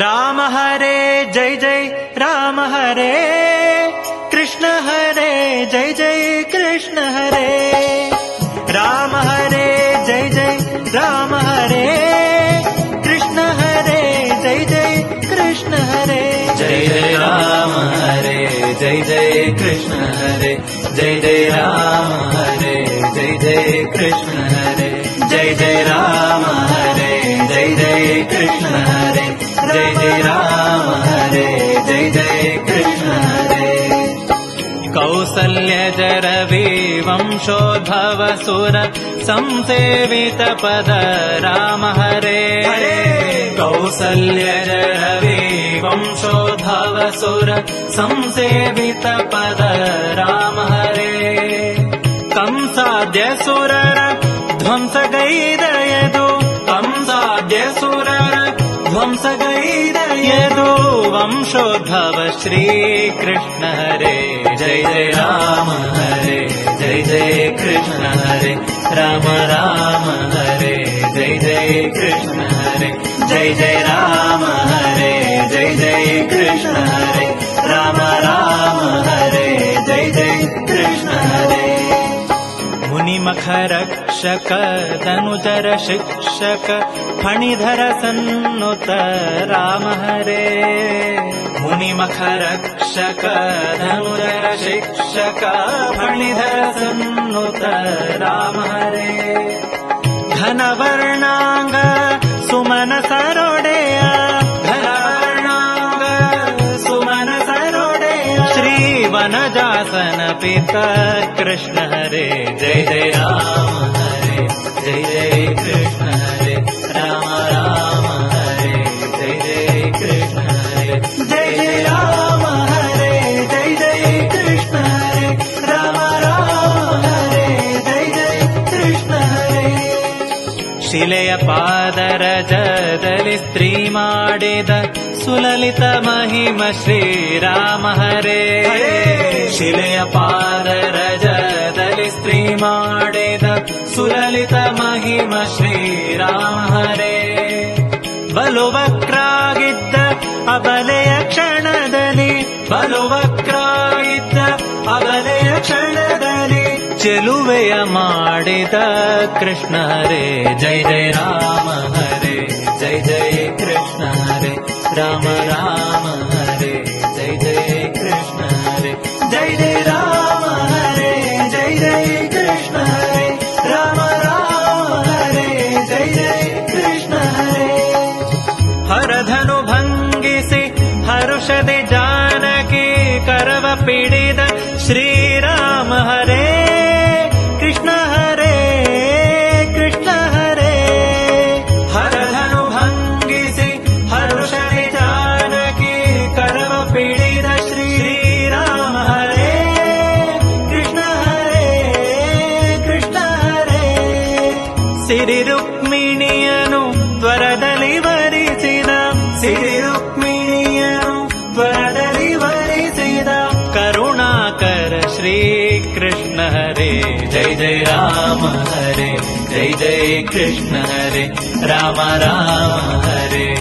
राम हरे जय जय राम हरे कृष्ण हरे जय जय कृष्ण हरे। राम हरे जय जय राम हरे कृष्ण हरे जय जय कृष्ण हरे। जय जय राम हरे जय जय कृष्ण हरे जय जय राम हरे जय जय कृष्ण कौसल्य जरवि वंशोद्भव सुर संसेवित पद राम हरे! कौसल्य जरवि वंशोद्भव सुर संसेवित पद राम हरे कंसाद्य सुरर ध्वंस सुरर ध्वंस गैरयदु वंशोद्भव श्रीकृष्ण हरे जय जय राम हरे जय जय कृष्ण हरे राम राम हरे जय जय कृष्ण हरे जय जय राम मुनिमखरक्षक धनुजर शिक्षक फणिधर सन्नुत राम हरे मुनिमखरक्षक धनुजर शिक्षक फणिधर सन्नुत राम हरे घनवर्णाङ्ग सुमन न पिता कृष्ण हरे जय जय राम हरे जय जय कृष्ण हरे राम राम हरे जय जय कृष्ण हरे जय जय राम हरे जय जय कृष्ण हरे राम राम हरे जय जय कृष्ण हरे। शिलय पादर जदलि सुललित महिम श्रीराम हरे। शिले ಪಾದ ರಜದಲ್ಲಿ ಸ್ತ್ರೀ ಮಾಡಿದ ಸುಲಲಿತ ಮಹಿಮ ಶ್ರೀರಾಮರೇ ಬಲುವಕ್ರಾಗಿದ್ದ ಅಬಲೆಯ ಕ್ಷಣದಲ್ಲಿ, ಬಲುವಕ್ರಾಗಿದ್ದ ಅಬಲೆಯ ಕ್ಷಣದಲ್ಲಿ ಚೆಲುವೆಯ ಮಾಡಿದ ಕೃಷ್ಣ ರೇ ಜಯ ಜಯ ರಾಮ ಹರೇ ಜಯ ಜಯ ಕೃಷ್ಣ ರೇ ರಾಮ ರಾಮ. ജഗതി ജാനകി കരവ പിടിത ശ്രീരാമ ഹരേ കൃഷ്ണ ഹരേ കൃഷ്ണ ഹരേ. ഹരധനു ഭംഗിസി ഹരുഷരി ജാനകി കരവ പിടിത ശ്രീരാമ ഹരേ കൃഷ്ണ ഹരേ കൃഷ്ണ ഹരേ. സിരി രുക്മിണിയനു ത്വര करुणाकर श्रीकृष्ण हरे। जय जय राम हरे जय जय कृष्ण हरे राम राम हरे।